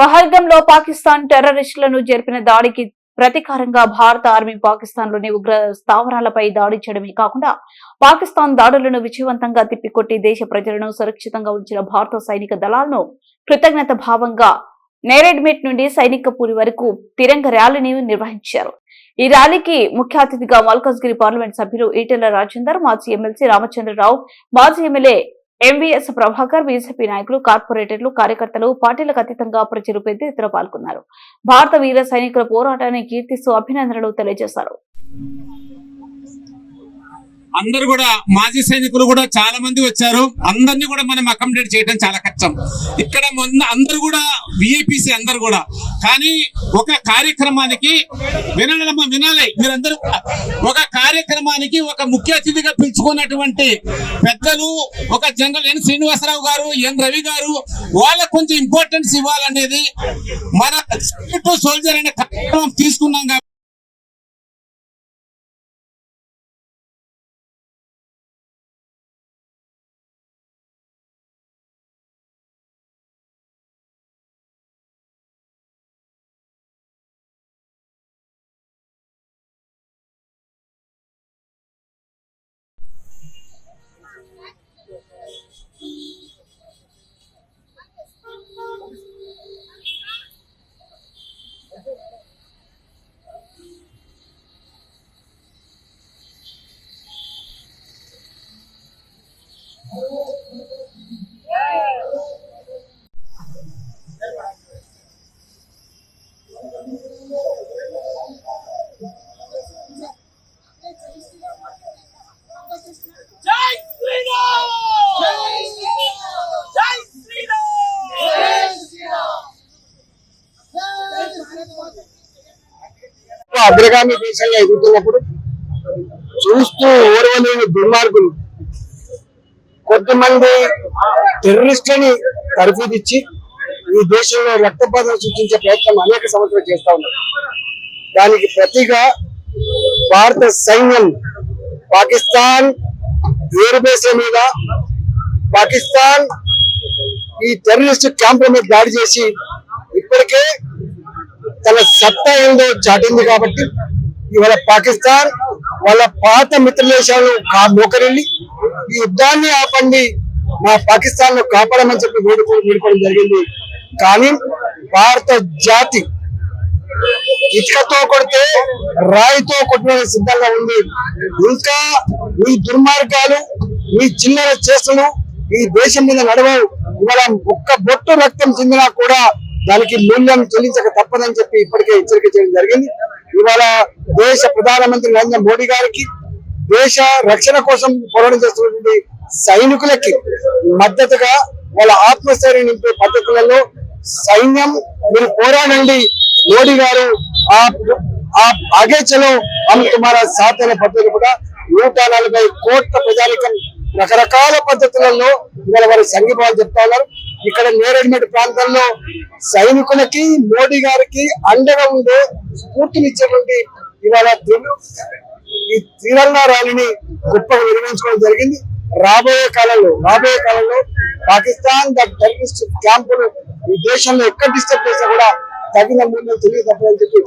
పహల్గంలో పాకిస్తాన్ టెర్రరిస్టులను జరిపిన దాడికి ప్రతీకారంగా భారత ఆర్మీ పాకిస్తాన్లోని ఉగ్ర స్థావరాలపై దాడి చేయడమే కాకుండా పాకిస్తాన్ దాడులను విజయవంతంగా తిప్పికొట్టి దేశ ప్రజలను సురక్షితంగా ఉంచిన భారత సైనిక దళాలను కృతజ్ఞత భావంగా నేరెడ్మిట్ నుండి సైనికపూరి వరకు తిరంగ ర్యాలీని నిర్వహించారు. ఈ ర్యాలీకి ముఖ్య అతిథిగా మల్కజ్గిరి పార్లమెంట్ సభ్యులు ఈటెల రాజేందర్ మాజీ ఎమ్మెల్సీ రామచంద్రరావు మాజీ ఎమ్మెల్యే ఎంవీఎస్ ప్రభాకర్ బీజేపీ నాయకులు కార్పొరేటర్లు కార్యకర్తలు పార్టీలకు అతీతంగా ప్రజలు పెద్ద ఎత్తున పాల్గొన్నారు. భారత వీర సైనికుల పోరాటాన్ని కీర్తిస్తూ అభినందనలు తెలియజేశారు. అందరు కూడా మాజీ సైనికులు కూడా చాలా మంది వచ్చారు. అందరినీ కూడా మనం అకామిడేట్ చేయడం చాలా కష్టం. ఇక్కడ మొన్న అందరు కూడా విఐపిసి అందరు కూడా. కానీ ఒక కార్యక్రమానికి వినాలమ్మా వినాలి. మీరందరూ ఒక కార్యక్రమానికి ఒక ముఖ్య అతిథిగా పిలుచుకున్నటువంటి పెద్దలు ఒక జనరల్ ఎన్ శ్రీనివాసరావు గారు ఎన్ రవి గారు వాళ్ళకు కొంచెం ఇంపార్టెన్స్ ఇవ్వాలనేది మన సోల్జర్ అనే కార్యక్రమం తీసుకున్నాం అగ్రగామి దేశంగా ఎదుగుతున్నప్పుడు చూస్తూ ఓర్వలేని దుర్మార్గులు కొద్దిమంది టెర్రరిస్టులని తరఫుదిచ్చి ఈ దేశంలో రక్తపాతం సృష్టించే ప్రయత్నం అనేక సంవత్సరాలు చేస్తా ఉన్నారు. దానికి ప్రతిగా భారత సైన్యం పాకిస్తాన్ ఎయిర్ బేస్ల మీద పాకిస్తాన్ ఈ టెర్రరిస్ట్ క్యాంపుల మీద దాడి చేసి ఇప్పటికే సత్తా ఏందో చాటింది కాబట్టి ఇవాళ పాకిస్తాన్ వాళ్ళ పాత మిత్ర దేశాలను కా- మోకరిల్లి ఈ యుద్ధాన్ని ఆపండి మా పాకిస్తాన్ను కాపాడమని చెప్పి వేడుకో వేడుకోవడం జరిగింది. కానీ భారత జాతి ఇటుకతో కొడితే రాయితో కొట్టిన సిద్ధంగా ఉంది. ఇంకా మీ దుర్మార్గాలు మీ చిల్లర చేసలు ఈ దేశం మీద నడవవు. ఇవాళ ఒక్క బొట్టు రక్తం చెందినా కూడా దానికి మూల్యం చెల్లించక తప్పదని చెప్పి ఇప్పటికే హెచ్చరిక చేయడం జరిగింది. ఇవాళ దేశ ప్రధానమంత్రి నరేంద్ర మోడీ గారికి దేశ రక్షణ కోసం పోరాటం చేస్తున్నటువంటి సైనికులకి మద్దతుగా వాళ్ళ ఆత్మస్థైర్యం నింపే పద్ధతులలో సైన్యం మీరు పోరాడండి. మోడీ గారు ఆ అగేచలో అమిత్ కుమార్ సాత్ అనే పద్ధతులు కూడా నూట నలభై కోట్ల ప్రజానికం రకరకాల పద్ధతులలో ఇవాళ వారు సంఘీభావాలు చెప్తా ఉన్నారు. ఇక్కడ నేరేడ్మెట్ ప్రాంతంలో సైనికులకి మోడీ గారికి అండగా ఉండే స్ఫూర్తినిచ్చేటువంటి ఇవాళ ఈ త్రివర్ణ ర్యాలీని గొప్పగా నిర్వహించుకోవడం జరిగింది. రాబోయే కాలంలో రాబోయే కాలంలో పాకిస్తాన్ ద టెర్రరిస్ట్ క్యాంపులు ఈ దేశంలో ఎక్కడ డిస్టర్బ్ చేసినా కూడా తగిన ముందు తెలియదు తప్పదని చెప్పి